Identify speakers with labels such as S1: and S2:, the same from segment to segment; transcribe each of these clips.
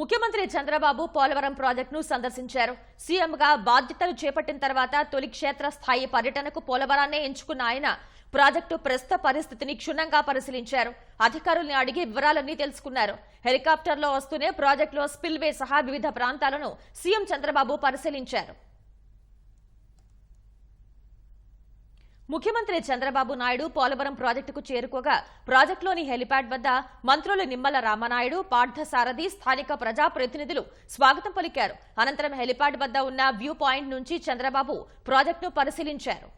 S1: ముఖ్యమంత్రి చంద్రబాబు పోలవరం ప్రాజెక్టును సందర్శించారు. సీఎంగా బాధ్యతలు చేపట్టిన తర్వాత తొలి క్షేత్రస్థాయి పర్యటనకు పోలవరాన్నే ఎంచుకున్న ఆయన ప్రాజెక్టు ప్రస్తుత పరిస్థితిని క్షుణ్ణంగా పరిశీలించారు. అధికారుల్ని అడిగి వివరాలన్నీ తెలుసుకున్నారు. హెలికాప్టర్లో వస్తూనే ప్రాజెక్టులో స్పిల్వే సహా వివిధ ప్రాంతాలను సీఎం చంద్రబాబు పరిశీలించారు. ముఖ్యమంత్రి చంద్రబాబు నాయుడు పోలవరం ప్రాజెక్టుకు చేరుకోగా ప్రాజెక్టులోని హెలిప్యాడ్ వద్ద మంత్రులు నిమ్మల రామనాయుడు పార్థసారథి స్థానిక ప్రజాప్రతినిధులు స్వాగతం పలికారు. అనంతరం హెలిప్యాడ్ వద్ద ఉన్న వ్యూ పాయింట్ నుంచి చంద్రబాబు ప్రాజెక్టును పరిశీలించారు.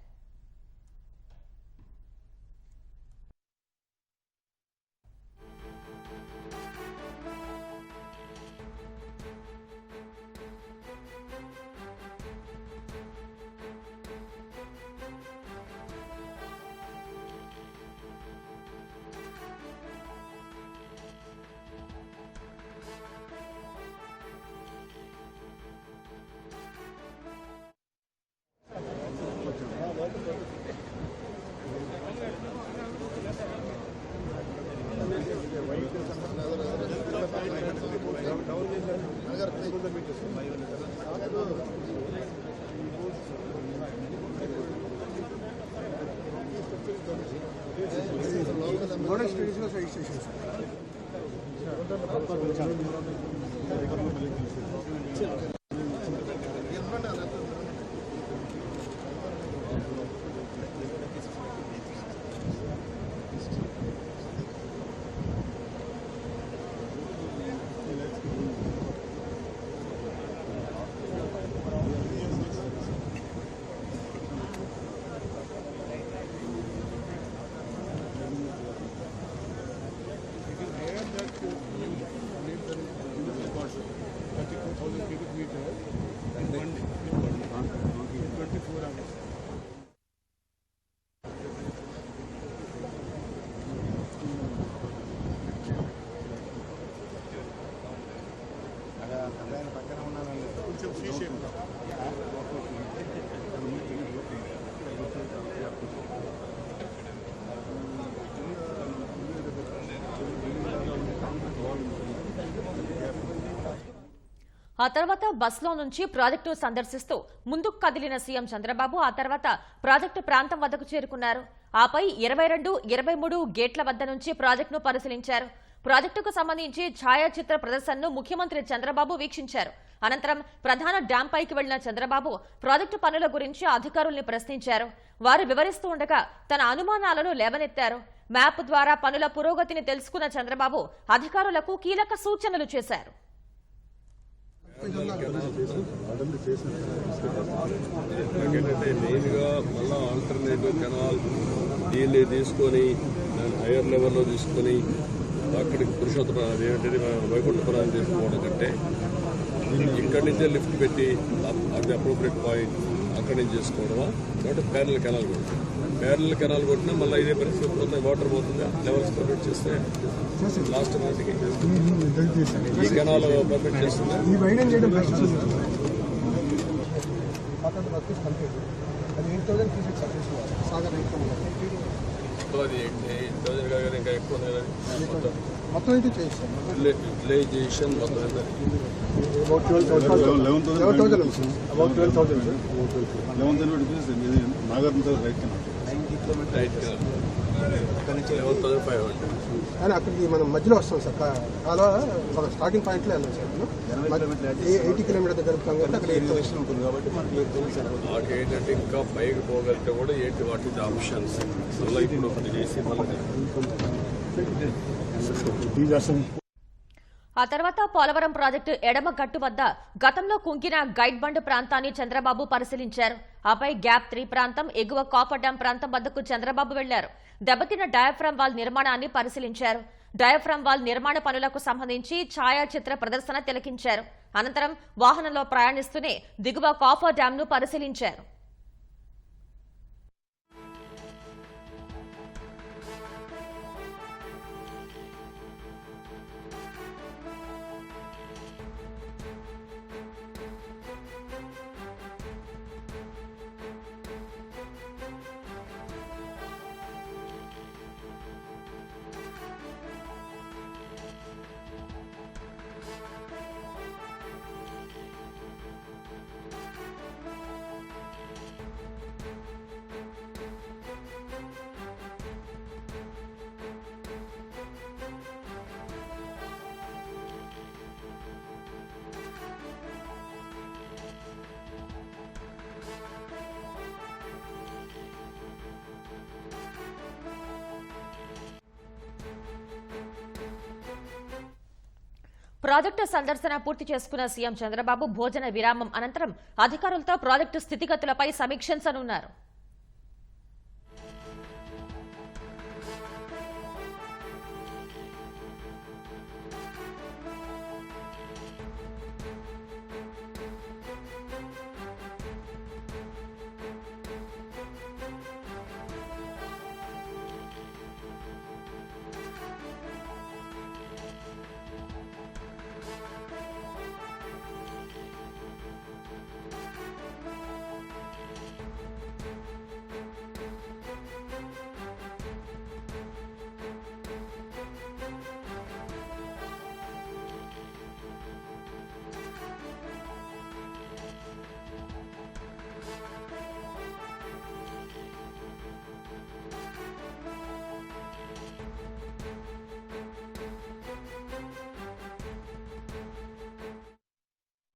S2: కూడా స్టేజ్లో సైజ్ చేసేసి
S1: ఆ తర్వాత బస్లో నుంచి ప్రాజెక్టును సందర్శిస్తూ ముందుకు కదిలిన సీఎం చంద్రబాబు ఆ తర్వాత ప్రాజెక్టు ప్రాంతం వద్దకు చేరుకున్నారు. ఆపై ఇరవై రెండు ఇరవై మూడు గేట్ల వద్ద నుంచి ప్రాజెక్టును పరిశీలించారు. ప్రాజెక్టుకు సంబంధించి ఛాయాచిత్ర ప్రదర్శనను ముఖ్యమంత్రి చంద్రబాబు వీక్షించారు. అనంతరం ప్రధాన డ్యాం పైకి వెళ్ళిన చంద్రబాబు ప్రాజెక్టు పనుల గురించి అధికారుల్ని ప్రశ్నించారు. వారు వివరిస్తూ ఉండగా తన అనుమానాలను లేవనెత్తారు. మ్యాప్ ద్వారా పనుల పురోగతిని తెలుసుకున్న చంద్రబాబు అధికారులకు కీలక సూచనలు చేశారు.
S3: మెయిన్గా మళ్ళా ఆల్టర్నేటివ్ కెనాల్ దీన్ని తీసుకొని హైయర్ లెవెల్లో తీసుకొని అక్కడికి పురుషోత్తమ ఏంటంటే వైకుంఠపురం తీసుకోవడం కంటే ఇక్కడి నుంచే లిఫ్ట్ పెట్టి అది అప్రోప్రియట్ పాయింట్ అక్కడి నుంచి చేసుకోవడమా? కాబట్టి ప్యారల్ కెనాల్ కొడుతుంది ప్యారల్ కెనాల్ కొట్టినా మళ్ళీ ఇదే పరిస్థితి పోతుంది వాటర్ పోతుంది? లెవెల్స్ పర్మిట్ చేస్తే లాస్ట్ నాటికి ఈ కెనాల్ పర్మిట్ చేస్తుంది?
S2: అది ఎయిట్ థౌసండ్
S3: మొత్తం
S2: అయితే చేయిస్తాం
S3: విలేజేషన్ మొత్తం
S2: about twelve thousand about twelve thousand
S4: eleven thousand Nagarjuna right
S3: eleven
S2: కానీ అక్కడికి మనం మధ్యలో వస్తాం సార్ అలా ఒక స్టార్టింగ్ పాయింట్లో వెళ్ళాం సార్ ఎయిటీ కిలోమీటర్ దగ్గర జరుపుతాం కాబట్టి అక్కడ ఎయిట్
S4: ఉంటుంది కాబట్టి మనకి
S3: ఏంటంటే ఇంకా పైకి పోగలిగితే కూడా ఏంటి వాటి ఆప్షన్స్ మళ్ళీ ఇప్పుడు ఒకటి చేసి మళ్ళీ
S1: ఆ తర్వాత పోలవరం ప్రాజెక్టు ఎడమ గట్టు వద్ద గతంలో కుంకిన గైడ్ బండ్ ప్రాంతాన్ని చంద్రబాబు పరిశీలించారు. ఆపై గ్యాప్ త్రీ ప్రాంతం ఎగువ కాపర్ డ్యాం ప్రాంతం వద్దకు చంద్రబాబు వెళ్ళారు. దెబ్బతిన్న డయాఫ్రామ్ వాల్ నిర్మాణాన్ని పరిశీలించారు. డయాఫ్రామ్ వాల్ నిర్మాణ పనులకు సంబంధించి ఛాయాచిత్ర ప్రదర్శన తిలకించారు. అనంతరం వాహనంలో ప్రయాణిస్తూనే దిగువ కాఫర్ డ్యాంను పరిశీలించారు. ప్రాజెక్టు సందర్శన పూర్తి చేసుకున్న సీఎం చంద్రబాబు భోజన విరామం అనంతరం అధికారులతో ప్రాజెక్టు స్థితిగతులపై సమీక్షించనున్నారు.